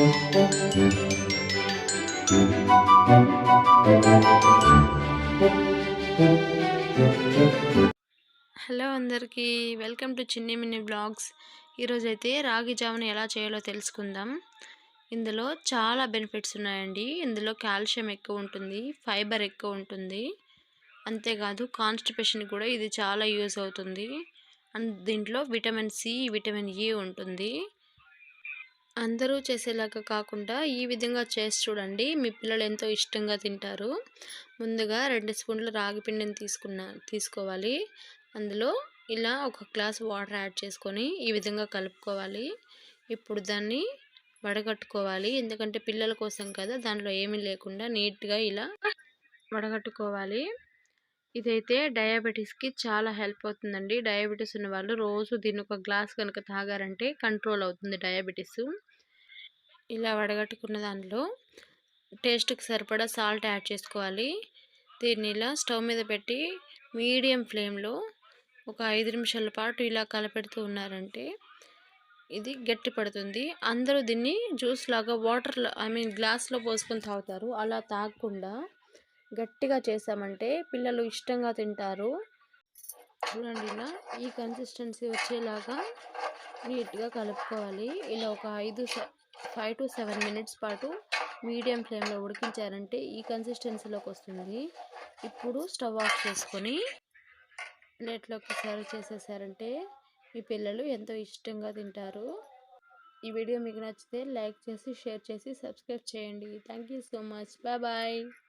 Hello అందరికీ welcome to చిన్ని మిన్ని blogs ఈరోజైతే రాగి జామును ఎలా చేయాలో తెలుసుకుందాం. ఇందులో చాలా బెనిఫిట్స్ ఉన్నాయండి. ఇందులో కాల్షియం ఎక్కువ ఉంటుంది ఫైబర్ ఎక్కువ ఉంటుంది. అంతేకాదు కాన్స్టిపేషన్ కూడా ఇది చాలా యూజ్ అవుతుంది. అండ్ దీంట్లో విటమిన్ సి విటమిన్ ఈ ఉంటుంది. అందరూ చేసేలాగా కాకుండా ఈ విధంగా చేసి చూడండి. మీ పిల్లలు ఎంతో ఇష్టంగా తింటారు. ముందుగా రెండు స్పూన్ల రాగి పిండిని తీసుకున్న తీసుకోవాలి. అందులో ఇలా ఒక గ్లాస్ వాటర్ యాడ్ చేసుకొని ఈ విధంగా కలుపుకోవాలి. ఇప్పుడు దాన్ని వడగట్టుకోవాలి. ఎందుకంటే పిల్లల కోసం కదా దాంట్లో ఏమీ లేకుండా నీట్గా ఇలా వడగట్టుకోవాలి. ఇదైతే డయాబెటీస్కి చాలా హెల్ప్ అవుతుందండి. డయాబెటీస్ ఉన్న వాళ్ళు రోజు దీన్ని ఒక గ్లాస్ కనుక తాగారంటే కంట్రోల్ అవుతుంది డయాబెటీస్. ఇలా వడగట్టుకున్న దాంట్లో టేస్ట్కి సరిపడా సాల్ట్ యాడ్ చేసుకోవాలి. దీన్ని ఇలా స్టవ్ మీద పెట్టి మీడియం ఫ్లేమ్లో ఒక ఐదు నిమిషాల పాటు ఇలా కలపెడుతూ ఉన్నారంటే ఇది గట్టి పడుతుంది. అందరూ దీన్ని జ్యూస్ లాగా వాటర్లో ఐ మీన్ గ్లాస్లో పోసుకొని తాగుతారు. అలా తాగకుండా గట్టిగా చేసామంటే పిల్లలు ఇష్టంగా తింటారు. చూడండి ఇలా ఈ కన్సిస్టెన్సీ వచ్చేలాగా నీట్గా కలుపుకోవాలి. ఇలా ఒక ఐదు ఫైవ్ టు సెవెన్ మినిట్స్ పాటు మీడియం ఫ్లేమ్లో ఉడికించారంటే ఈ కన్సిస్టెన్సీలోకి వస్తుంది. ఇప్పుడు స్టవ్ ఆఫ్ చేసుకొని ప్లేట్లోకి సర్వ్ చేసేసారంటే మీ పిల్లలు ఎంతో ఇష్టంగా తింటారు. ఈ వీడియో మీకు నచ్చితే లైక్ చేసి షేర్ చేసి సబ్స్క్రైబ్ చేయండి. Thank you so much. Bye bye.